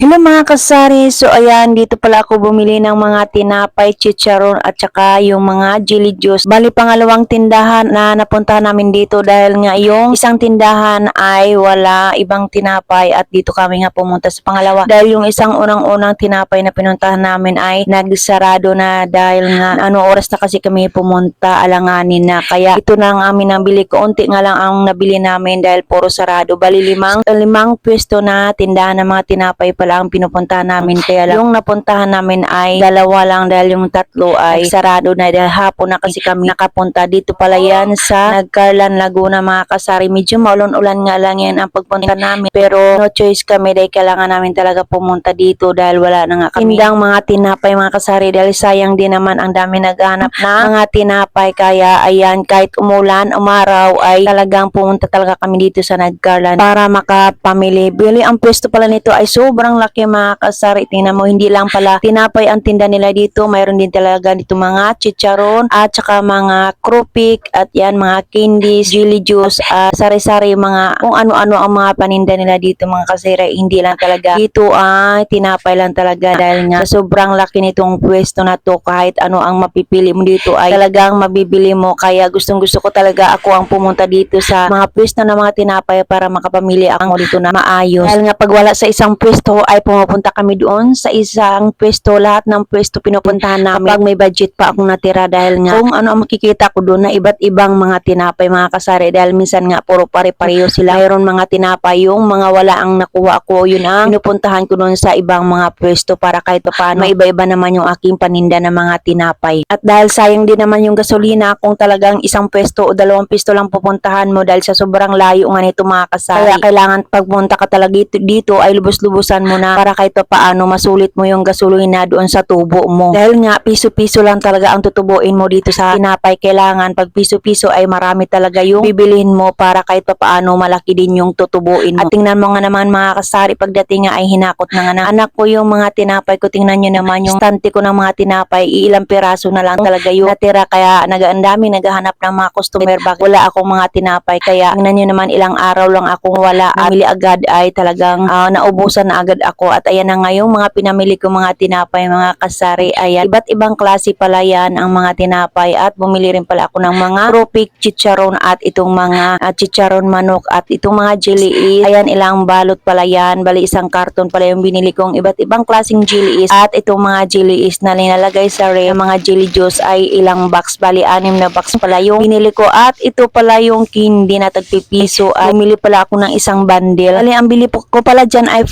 Hello mga kasari, so ayan, dito pala ako bumili ng mga tinapay, chicharon at saka yung mga jelly juice. Bali pangalawang tindahan na napuntahan namin dito dahil nga yung isang tindahan ay wala ibang tinapay at dito kami nga pumunta sa pangalawa. Dahil yung isang unang-unang tinapay na pinuntahan namin ay nagsarado na dahil nga ano oras na kasi kami pumunta alanganin na. Kaya ito na ang amin nabili ko. Unti nga lang ang nabili namin dahil puro sarado. Bali limang, limang pwesto na tindahan ng mga tinapay pala ang pinupuntahan namin. Kaya lang, yung napuntahan namin ay dalawa lang dahil yung tatlo ay sarado na dahil hapon na kasi kami nakapunta. Dito pala yan sa Nagcarlan, Laguna mga kasari. Medyo maulon-ulan nga lang yan ang pagpunta namin. Pero no choice kami dahil kailangan namin talaga pumunta dito dahil wala na nga kami. Tindang mga tinapay mga kasari dahil sayang din naman ang dami naghanap na mga tinapay. Kaya ayan kahit umulan, umaraw ay talagang pumunta talaga kami dito sa Nagcarlan para makapamili. Bili ang pwesto pala nito ay sobrang laki mga kasari. Tingnan mo, hindi lang pala tinapay ang tinda nila dito. Mayroon din talaga dito mga chicharon at saka mga krupik at yan mga candies, jelly juice, at sari-sari mga kung ano-ano ang mga paninda nila dito mga kasiri. Hindi lang talaga dito ay tinapay lang talaga dahil nga sobrang laki nitong pwesto na to kahit ano ang mapipili mo dito ay talagang mabibili mo. Kaya gustong gusto ko talaga ako ang pumunta dito sa mga pwesto ng mga tinapay para makapamili ako dito na maayos. Dahil nga pag wala sa isang pwesto ay pumupunta kami doon sa isang pwesto. Lahat ng pwesto pinupuntahan namin. Kapag may budget pa akong natira dahil nga kung ano ang makikita ko doon na iba't ibang mga tinapay mga kasari dahil minsan nga puro pare-pareho sila. Mayroon mga tinapay yung mga wala ang nakuha ko yun ang pinupuntahan ko doon sa ibang mga pwesto para kahit pa paano may iba-iba naman yung aking paninda ng mga tinapay. At dahil sayang din naman yung gasolina kung talagang isang pwesto o dalawang pwesto lang pupuntahan mo dahil sa sobrang layo nga nito mga kasari. Kaya kailangan pagpunta ka talaga dito, dito ay lubos-lubusan mo na para kahit pa paano masulit mo yung gasolina doon sa tubo mo. Dahil nga piso-piso lang talaga ang tutubuin mo dito sa tinapay. Kailangan pag piso-piso ay marami talaga yung bibilihin mo para kahit pa paano malaki din yung tutubuin mo. At tingnan mo nga naman mga kasari pagdating nga ay hinakot na nga ng anak ko yung mga tinapay ko. Tingnan nyo naman yung stante ko ng mga tinapay. Iilang piraso na lang talaga yung natira. Kaya nag ang dami naghahanap ng mga customer. Bakit wala akong mga tinapay. Kaya tingnan nyo naman ilang araw lang akong wala. Namili agad ay talagang ah, naubusan na agad ako. At ayan na nga yung mga pinamili ko mga tinapay, mga kasari. Ayan, iba't ibang klase pala yan ang mga tinapay. At bumili rin pala ako ng mga tropik chicharon at itong mga ah, chicharon manok at itong mga jelly. Ayan, ilang balot pala yan. Bali, isang karton pala yung binili kong iba't ibang klaseng jelly. At itong mga jelly na nilalagay sa ref, mga jelly juice ay ilang box. Bali, anim na box pala yung binili ko. At ito pala yung candy na tagpipiso. At bumili pala ako ng isang bundle. Bali, ang bili ko pala dyan ay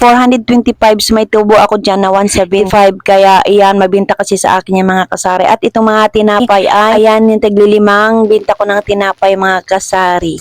425. So, may tubo ako dyan na 175. Kaya, iyan, mabinta kasi sa akin yung mga kasari. At itong mga tinapay ay, ayan, yung taglilimang binta ko ng tinapay mga kasari.